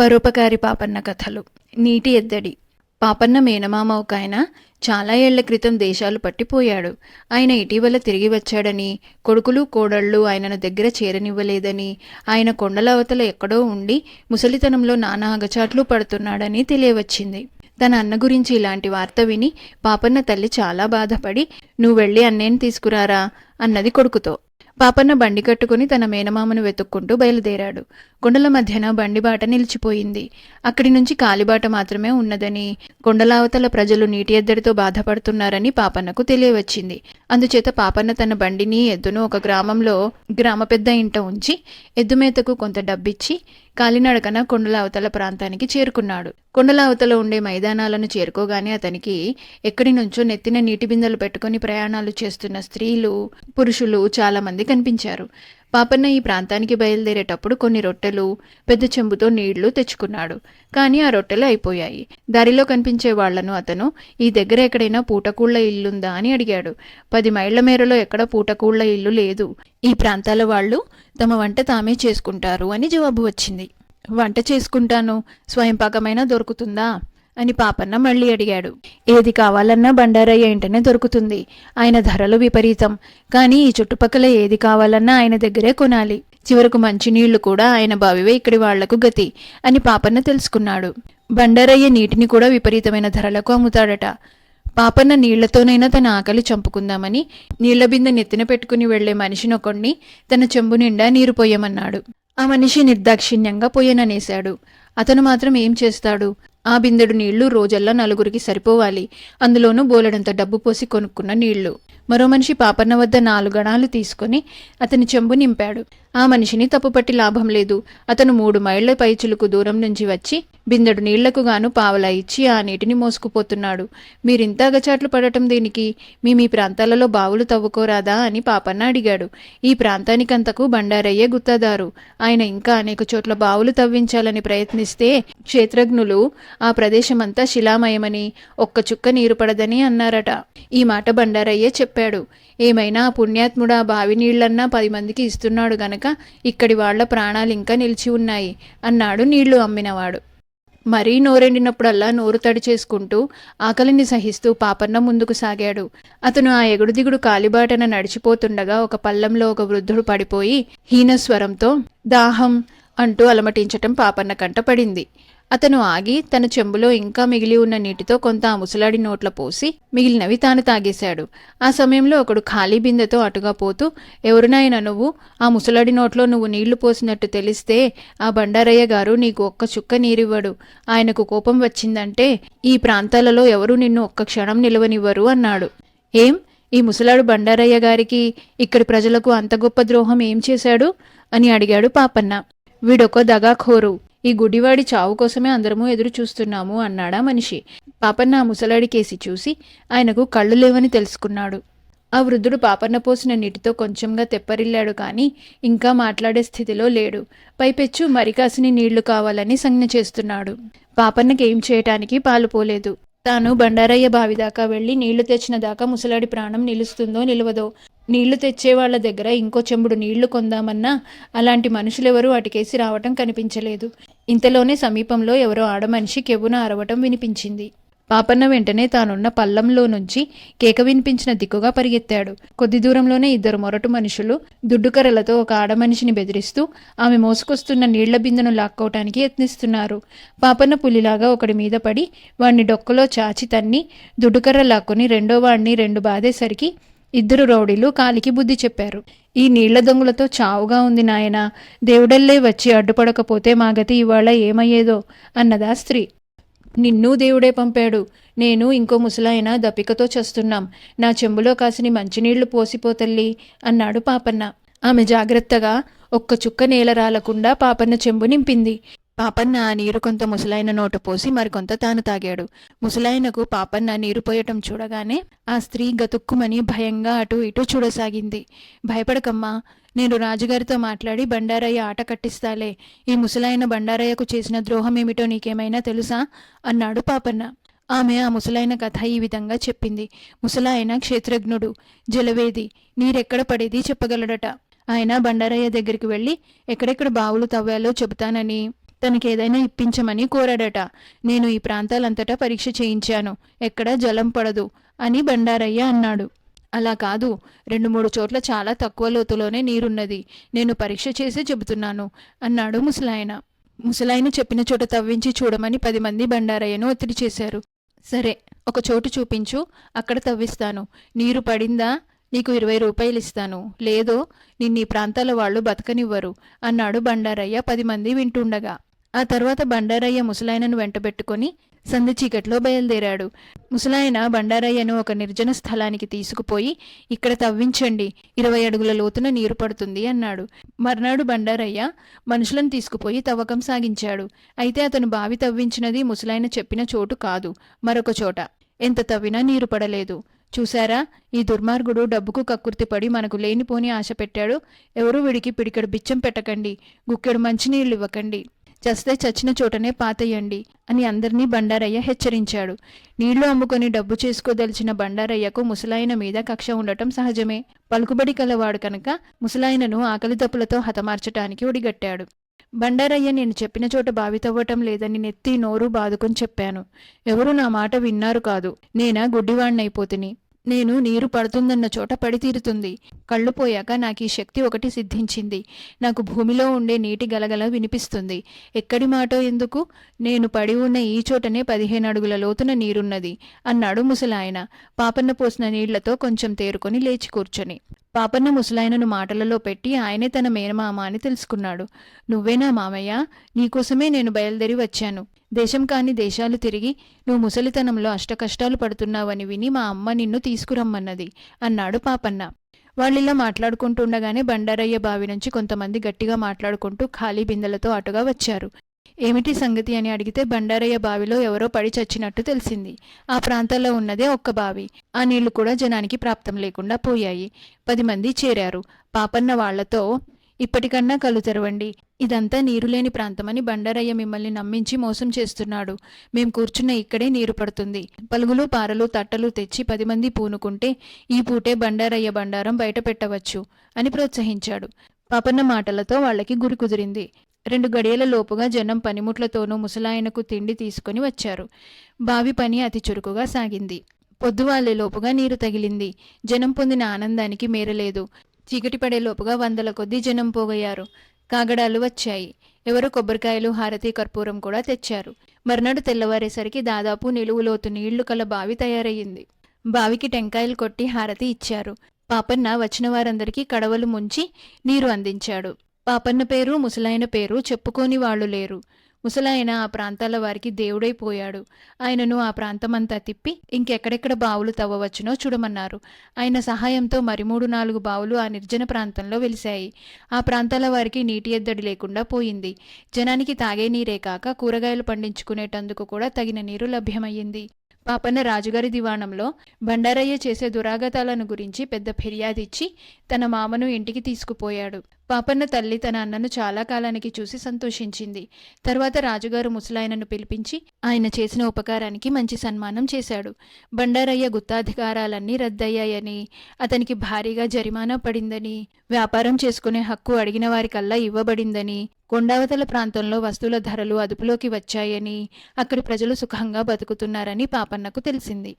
పరోపకారి పాపన్న కథలు. నీటి ఎద్దడి. పాపన్న మేనమామ ఒక ఆయన చాలా ఏళ్ళ క్రితం దేశాలు పట్టిపోయాడు. ఆయన ఇటీవల తిరిగి వచ్చాడని కొడుకులు కోడళ్ళు ఆయనను దగ్గర చేరనివ్వలేదని ఆయన కొండల అవతల ఎక్కడో ఉండి ముసలితనంలో నానా అగచాట్లు పడుతున్నాడని తెలియవచ్చింది. తన అన్న గురించి ఇలాంటి వార్త విని పాపన్న తల్లి చాలా బాధపడి నువ్వు వెళ్ళి అన్నేని తీసుకురారా? అన్నది కొడుకుతో. పాపన్న బండి కట్టుకుని తన మేనమామను వెతుక్కుంటూ బయలుదేరాడు. కొండల మధ్యన బండి బాట నిలిచిపోయింది. అక్కడి నుంచి కాలిబాట మాత్రమే ఉన్నదని కొండలావతల ప్రజలు నీటి ఎద్దడితో బాధపడుతున్నారని పాపన్నకు తెలియవచ్చింది. అందుచేత పాపన్న తన బండిని ఎద్దును ఒక గ్రామంలో గ్రామ పెద్ద ఇంట ఉంచి ఎద్దుమేతకు కొంత డబ్బిచ్చి కాలినడకన కొండల అవతల ప్రాంతానికి చేరుకున్నాడు. కొండల అవతల ఉండే మైదానాలను చేరుకోగానే అతనికి ఎక్కడి నుంచో నెత్తిన నీటి బిందెలు పెట్టుకుని ప్రయాణాలు చేస్తున్న స్త్రీలు పురుషులు చాలా మంది కనిపించారు. పాపన్న ఈ ప్రాంతానికి బయలుదేరేటప్పుడు కొన్ని రొట్టెలు పెద్ద చెంబుతో నీళ్ళు తెచ్చుకున్నాడు. కానీ ఆ రొట్టెలు అయిపోయాయి. దారిలో కనిపించే వాళ్ళను అతను ఈ దగ్గర ఎక్కడైనా పూటకూళ్ళ ఇల్లుందా? అని అడిగాడు. పది మైళ్ళ మేరలో ఎక్కడ పూటకూళ్ళ ఇల్లు లేదు. ఈ ప్రాంతాల వాళ్ళు తమ వంట తామే చేసుకుంటారు అని జవాబు వచ్చింది. వంట చేసుకుంటాను. స్వయంపాకమైనా దొరుకుతుందా? అని పాపన్న మళ్ళీ అడిగాడు. ఏది కావాలన్నా బండారయ్య ఇంటనే దొరుకుతుంది. ఆయన ధరలు విపరీతం. కానీ ఈ చుట్టుపక్కల ఏది కావాలన్నా ఆయన దగ్గరే కొనాలి. చివరకు మంచినీళ్ళు కూడా ఆయన బావివే ఇక్కడి వాళ్ళకు గతి అని పాపన్న తెలుసుకున్నాడు. బండారయ్య నీటిని కూడా విపరీతమైన ధరలకు అమ్ముతాడట. పాపన్న నీళ్ళతోనైనా తన ఆకలి చంపుకుందామని నీళ్ళ బిందె నెత్తిన పెట్టుకుని వెళ్ళే మనిషినొకణ్ణి తన చెంబు నిండా నీరు పోయమన్నాడు. ఆ మనిషి నిర్దాక్షిణ్యంగా పొయ్యననేశాడు అతను మాత్రం ఏం చేస్తాడు? ఆ బిందెడు నీళ్ళు రోజల్లా నలుగురికి సరిపోవాలి. అందులోనూ బోలెడంత డబ్బు పోసి కొనుక్కున్న నీళ్ళు. మరో మనిషి పాపన్న వద్ద నాలుగు గణాలు తీసుకొని అతని చెంబు నింపాడు. ఆ మనిషిని తప్పుపట్టి లాభం లేదు. అతను మూడు మైళ్ళ పైచులకు దూరం నుంచి వచ్చి బిందెడు నీళ్ళకు గాను పావలా ఇచ్చి ఆ నీటిని మోసుకుపోతున్నాడు. మీరింత అగచాట్లు పడటం దేనికి? మీ మీ ప్రాంతాలలో బావులు తవ్వుకోరాదా అని పాపన్న అడిగాడు. ఈ ప్రాంతానికంతకు బండారయ్యే గుత్తదారు. ఆయన ఇంకా అనేక చోట్ల బావులు తవ్వించాలని ప్రయత్నిస్తే క్షేత్రజ్ఞులు ఆ ప్రదేశమంతా శిలామయమని ఒక్క చుక్క నీరు పడదని అన్నారట. ఈ మాట బండారయ్యే చెప్పాడు. ఏమైనా ఆ బావి నీళ్ళన్నా పది మందికి ఇస్తున్నాడు గనక ఇక్కడి వాళ్ళ ప్రాణాలు ఇంకా నిలిచి ఉన్నాయి అన్నాడు నీళ్ళు అమ్మినవాడు. మరీ నోరెండినప్పుడల్లా నోరు తడి చేసుకుంటూ ఆకలిని సహిస్తూ పాపన్న ముందుకు సాగాడు. అతను ఆ ఎగుడు దిగుడు కాలిబాటన నడిచిపోతుండగా ఒక పల్లంలో ఒక వృద్ధుడు పడిపోయి హీనస్వరంతో దాహం అంటూ అలమటించటం పాపన్న కంట పడింది. అతను ఆగి తన చెంబులో ఇంకా మిగిలి ఉన్న నీటితో కొంత ఆ ముసలాడి నోట్ల పోసి మిగిలినవి తాను తాగేశాడు. ఆ సమయంలో ఒకడు ఖాళీ బిందెతో అటుగా పోతూ ఎవరినైనా నువ్వు? ఆ ముసలాడి నోట్లో నువ్వు నీళ్ళు పోసినట్టు తెలిస్తే ఆ బండారయ్య గారు నీకు ఒక్క చుక్క నీరివ్వడు. ఆయనకు కోపం వచ్చిందంటే ఈ ప్రాంతాలలో ఎవరు నిన్ను ఒక్క క్షణం నిలవనివ్వరు అన్నాడు. ఏం? ఈ ముసలాడు బండారయ్య గారికి ఇక్కడి ప్రజలకు అంత గొప్ప ద్రోహం ఏం చేశాడు? అని అడిగాడు పాపన్న. వీడొక దగాఖోరు. ఈ గుడివాడి చావు కోసమే అందరము ఎదురు చూస్తున్నాము అన్నాడా మనిషి. పాపన్న ఆ ముసలాడి కేసి చూసి ఆయనకు కళ్ళు లేవని తెలుసుకున్నాడు. ఆ వృద్ధుడు పాపన్న పోసిన నీటితో కొంచెంగా తెప్పరిల్లాడు కానీ ఇంకా మాట్లాడే స్థితిలో లేడు. పైపెచ్చు మరికాసిని నీళ్ళు కావాలని సంజ్ఞ చేస్తున్నాడు. పాపన్నకేం ఏం చేయటానికి పాలు పోలేదు. తాను బండారయ్య బావి దాకా వెళ్ళి నీళ్ళు తెచ్చిన దాకా ముసలాడి ప్రాణం నిలుస్తుందో నిలవదో నీళ్ళు తెచ్చే వాళ్ళ దగ్గర ఇంకో చెంబుడు నీళ్ళు కొందామన్నా అలాంటి మనుషులెవరూ అటుకేసి రావటం కనిపించలేదు. ఇంతలోనే సమీపంలో ఎవరో ఆడమనిషి కెవున అరవటం వినిపించింది. పాపన్న వెంటనే తానున్న పల్లంలో నుంచి కేక వినిపించిన దిక్కుగా పరిగెత్తాడు. కొద్ది దూరంలోనే ఇద్దరు మొరటు మనుషులు దుడ్డుకర్రలతో ఒక ఆడమనిషిని బెదిరిస్తూ ఆమె మోసుకొస్తున్న నీళ్ళ బిందెను లాక్కోవటానికి యత్నిస్తున్నారు. పాపన్న పులిలాగా ఒకడి మీద పడి వాణ్ణి డొక్కలో చాచి తన్ని దుడ్డుకర్ర లాక్కొని రెండో వాణ్ణి రెండు బాధేసరికి ఇద్దరు రౌడీలు కాలికి బుద్ధి చెప్పారు. ఈ నీళ్ళ దొంగలతో చావుగా ఉంది నాయన. దేవుడల్లే వచ్చి అడ్డుపడకపోతే మా గతి ఇవాళ ఏమయ్యేదో అన్నదా స్త్రీ. నిన్ను దేవుడే పంపాడు. నేను ఇంకో ముసలాయన దప్పికతో చస్తున్నాం. నా చెంబులో కాసిని మంచినీళ్ళు పోసిపోతల్లి అన్నాడు పాపన్న. ఆమె జాగ్రత్తగా ఒక్క చుక్క నేల రాలకుండా పాపన్న చెంబు నింపింది. పాపన్న ఆ నీరు కొంత ముసలాయన నోట పోసి మరికొంత తాను తాగాడు. ముసలాయనకు పాపన్న నీరు పోయటం చూడగానే ఆ స్త్రీ గతుక్కుమని భయంగా అటు ఇటు చూడసాగింది. భయపడకమ్మా నేను రాజుగారితో మాట్లాడి బండారయ్య ఆట కట్టిస్తాలే. ఈ ముసలాయన బండారయ్యకు చేసిన ద్రోహం ఏమిటో నీకేమైనా తెలుసా? అన్నాడు పాపన్న. ఆమె ఆ ముసలాయన కథ ఈ విధంగా చెప్పింది. ముసలాయన క్షేత్రజ్ఞుడు జలవేది నీరెక్కడ పడేది చెప్పగలడట. ఆయన బండారయ్య దగ్గరికి వెళ్ళి ఎక్కడెక్కడ బావులు తవ్వాలో చెబుతానని తనకేదైనా ఇప్పించమని కోరాడట. నేను ఈ ప్రాంతాలంతటా పరీక్ష చేయించాను. ఎక్కడా జలం పడదు అని బండారయ్య అన్నాడు. అలా కాదు. రెండు మూడు చోట్ల చాలా తక్కువ లోతులోనే నీరున్నది. నేను పరీక్ష చేసి చెబుతున్నాను అన్నాడు ముసలాయన. ముసలాయన చెప్పిన చోట తవ్వించి చూడమని పది మంది బండారయ్యను ఒత్తిడి చేశారు. సరే ఒక చోటు చూపించు. అక్కడ తవ్విస్తాను. నీరు పడిందా? నీకు ఇరవై రూపాయలు ఇస్తాను. లేదో నిన్ను ఈ ప్రాంతాల వాళ్ళు బతకనివ్వరు అన్నాడు బండారయ్య పది మంది వింటుండగా. ఆ తర్వాత బండారయ్య ముసలాయనను వెంటబెట్టుకొని సంధి చీకట్లో బయలుదేరాడు. ముసలాయన బండారయ్యను ఒక నిర్జన స్థలానికి తీసుకుపోయి ఇక్కడ తవ్వించండి ఇరవై అడుగుల లోతున నీరు పడుతుంది అన్నాడు. మర్నాడు బండారయ్య మనుషులను తీసుకుపోయి తవ్వకం సాగించాడు. అయితే అతను బావి తవ్వించినది ముసలాయన చెప్పిన చోటు కాదు మరొక చోట. ఎంత తవ్వినా నీరు పడలేదు. చూశారా? ఈ దుర్మార్గుడు డబ్బుకు కక్కుర్తిపడి మనకు లేనిపోని ఆశ పెట్టాడు. ఎవరూ వీడికి పిడికెడు బిచ్చం పెట్టకండి. గుక్కెడు మంచినీళ్ళు ఇవ్వకండి. చస్తే చచ్చిన చోటనే పాతయ్యండి అని అందరినీ బండారయ్య హెచ్చరించాడు. నీళ్ళు అమ్ముకొని డబ్బు చేసుకోదలిచిన బండారయ్యకు ముసలాయన మీద కక్ష ఉండటం సహజమే. పలుకుబడి కలవాడు కనుక ముసలాయనను ఆకలి దప్పులతో హతమార్చటానికి ఒడిగట్టాడు. బండారయ్య నేను చెప్పిన చోట బావి తవ్వటం లేదని నెత్తి నోరు బాదుకొని చెప్పాను. ఎవరు నా మాట విన్నారు కాదు. నేనా గుడ్డివాణ్ణైపోతిని. నేను నీరు పడుతుందన్న చోట పడి తీరుతుంది కళ్ళు పోయాక నాకు ఈ శక్తి ఒకటి సిద్ధించింది. నాకు భూమిలో ఉండే నీటి గలగల వినిపిస్తుంది. ఎక్కడి మాటో ఎందుకు? నేను పడి ఉన్న ఈ చోటనే పదిహేను అడుగుల లోతున నీరున్నది అన్నాడు ముసలాయన. పాపన్న పోసిన నీళ్ళతో కొంచెం తేరుకొని లేచి కూర్చొని. పాపన్న ముసలాయనను మాటలలో పెట్టి ఆయనే తన మేనమామ అని తెలుసుకున్నాడు. నువ్వేనా మామయ్య? నీకోసమే నేను బయలుదేరి వచ్చాను. దేశం కాని దేశాలు తిరిగి నువ్వు ముసలితనంలో అష్టకష్టాలు పడుతున్నావని విని మా అమ్మ నిన్ను తీసుకురమ్మన్నది అన్నాడు పాపన్న. వాళ్ళిలా మాట్లాడుకుంటుండగానే బండారయ్య బావి నుంచి కొంతమంది గట్టిగా మాట్లాడుకుంటూ ఖాళీ బిందెలతో అటుగా వచ్చారు. ఏమిటి సంగతి అని అడిగితే బండారయ్య బావిలో ఎవరో పడి చచ్చినట్టు తెలిసింది. ఆ ప్రాంతంలో ఉన్నదే ఒక్క బావి. ఆ నీళ్ళు కూడా జనానికి ప్రాప్తం లేకుండా పోయాయి. పది మంది చేరారు. పాపన్న వాళ్ళతో ఇప్పటికన్నా కళ్ళు తెరవండి ఇదంతా నీరు లేని ప్రాంతమని బండారయ్య మిమ్మల్ని నమ్మించి మోసం చేస్తున్నాడు. మేం కూర్చున్న ఇక్కడే నీరు పడుతుంది. పలుగులు పారలు తట్టలు తెచ్చి పది మంది పూనుకుంటే ఈ పూటే బండారయ్య బండారం బయట పెట్టవచ్చు అని ప్రోత్సహించాడు. పాపన్న మాటలతో వాళ్ళకి గురి కుదిరింది. రెండు గడియల లోపుగా జనం పనిముట్లతోనూ ముసలాయనకు తిండి తీసుకొని వచ్చారు. బావి పని అతి చురుకుగా సాగింది. పొద్దువాలే లోపుగా నీరు తగిలింది. జనం పొందిన ఆనందానికి మేరలేదు. చీకటి పడేలోపుగా వందల కొద్దీ జనం పోగయ్యారు. కాగడాలు వచ్చాయి. ఎవరో కొబ్బరికాయలు హారతి కర్పూరం కూడా తెచ్చారు. మర్నాడు తెల్లవారేసరికి దాదాపు నిలువులోతు నీళ్ళు కల బావి తయారయ్యింది. బావికి టెంకాయలు కొట్టి హారతి ఇచ్చారు. పాపన్న వచ్చిన వారందరికీ కడవలు ముంచి నీరు అందించాడు. పాపన్న పేరు ముసలాయన పేరు చెప్పుకోని వాళ్ళు లేరు. ముసలాయన ఆ ప్రాంతాల వారికి దేవుడైపోయాడు. ఆయనను ఆ ప్రాంతమంతా తిప్పి ఇంకెక్కడెక్కడ బావులు తవ్వవచ్చునో చూడమన్నారు. ఆయన సహాయంతో మరి మూడు నాలుగు బావులు ఆ నిర్జన ప్రాంతంలో వెలిశాయి. ఆ ప్రాంతాల వారికి నీటి ఎద్దడి లేకుండా పోయింది. జనానికి తాగే నీరే కాక కూరగాయలు పండించుకునేటందుకు కూడా తగిన నీరు లభ్యమయ్యింది. పాపన్న రాజుగారి దివాణంలో బండారయ్య చేసే దురాగతాలను గురించి పెద్ద ఫిర్యాదిచ్చి తన మామను ఇంటికి తీసుకుపోయాడు. పాపన్న తల్లి తన అన్నను చాలా కాలానికి చూసి సంతోషించింది. తర్వాత రాజుగారు ముసలాయనను పిలిపించి ఆయన చేసిన ఉపకారానికి మంచి సన్మానం చేశాడు. బండారయ్య గుత్తాధికారాలన్నీ రద్దయ్యాయని అతనికి భారీగా జరిమానా పడిందని వ్యాపారం చేసుకునే హక్కు అడిగిన వారికల్లా ఇవ్వబడిందని కొండావతల ప్రాంతంలో వస్తువుల ధరలు అదుపులోకి వచ్చాయని అక్కడి ప్రజలు సుఖంగా బతుకుతున్నారని పాపన్నకు తెలిసింది.